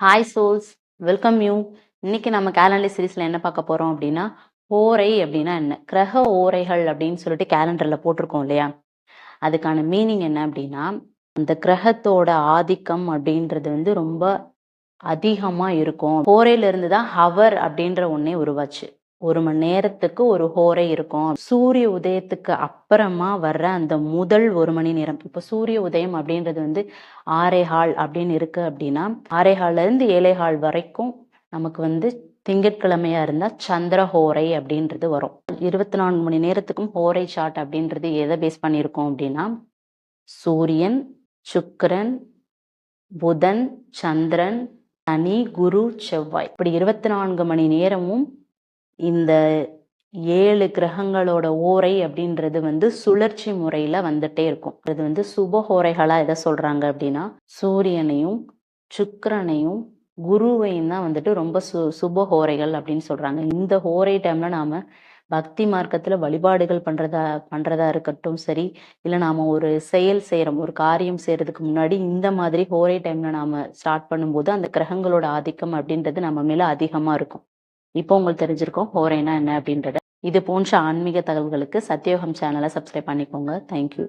Hi souls welcome you இன்னைக்கு நம்ம calendar சீரீஸ்ல என்ன பார்க்க போறோம் அப்படின்னா ஓரை அப்படின்னா என்ன? கிரக ஓரைகள் அப்படின்னு சொல்லிட்டு கேலண்டர்ல போட்டிருக்கோம் இல்லையா? அதுக்கான மீனிங் என்ன அப்படின்னா அந்த கிரகத்தோட ஆதிக்கம் அப்படின்றது வந்து ரொம்ப அதிகமா இருக்கும். ஹோரையில இருந்து தான் ஹவர் அப்படின்ற ஒன்னே உருவாச்சு. ஒரு மணி நேரத்துக்கு ஒரு ஹோரை இருக்கும். சூரிய உதயத்துக்கு அப்புறமா வர்ற அந்த முதல் ஒரு மணி நேரம். இப்போ சூரிய உதயம் அப்படின்றது வந்து ஆரேஹால் அப்படின்னு இருக்கு அப்படின்னா ஆறே ஹால்ல இருந்து வரைக்கும் நமக்கு வந்து திங்கட்கிழமையா இருந்தா சந்திர ஹோரை அப்படின்றது வரும். இருபத்தி நான்கு மணி நேரத்துக்கும் ஹோரை சார்ட் அப்படின்றது எதை பேஸ் பண்ணியிருக்கோம் அப்படின்னா சூரியன் சுக்கரன் புதன் சந்திரன் சனி குரு செவ்வாய். இப்படி இருபத்தி நான்கு மணி நேரமும் இந்த ஏழு கிரகங்களோட ஓரை அப்படின்றது வந்து சுழற்சி முறையில வந்துட்டே இருக்கும். இது வந்து சுபஹோரைகளா எதை சொல்றாங்க அப்படின்னா சூரியனையும் சுக்கரனையும் குருவையும் தான் வந்துட்டு ரொம்ப சு சுபஹோரைகள் அப்படின்னு சொல்றாங்க. இந்த ஹோரை டைம்ல நாம பக்தி மார்க்கத்துல வழிபாடுகள் பண்றதா பண்றதா இருக்கட்டும் சரி இல்ல நாம ஒரு செயல் செய்யறோம் ஒரு காரியம் செய்யறதுக்கு முன்னாடி இந்த மாதிரி ஹோரை டைம்ல நாம ஸ்டார்ட் பண்ணும்போது அந்த கிரகங்களோட ஆதிக்கம் அப்படின்றது நம்ம மேல அதிகமா இருக்கும். இப்போ உங்களுக்கு தெரிஞ்சிருக்கும் ஹோரைனா என்ன அப்படின்றத. இது போன்ற ஆன்மீக தகவல்களுக்கு சத்யோகம் சேனலை சப்ஸ்கிரைப் பண்ணிக்கோங்க. தேங்க்யூ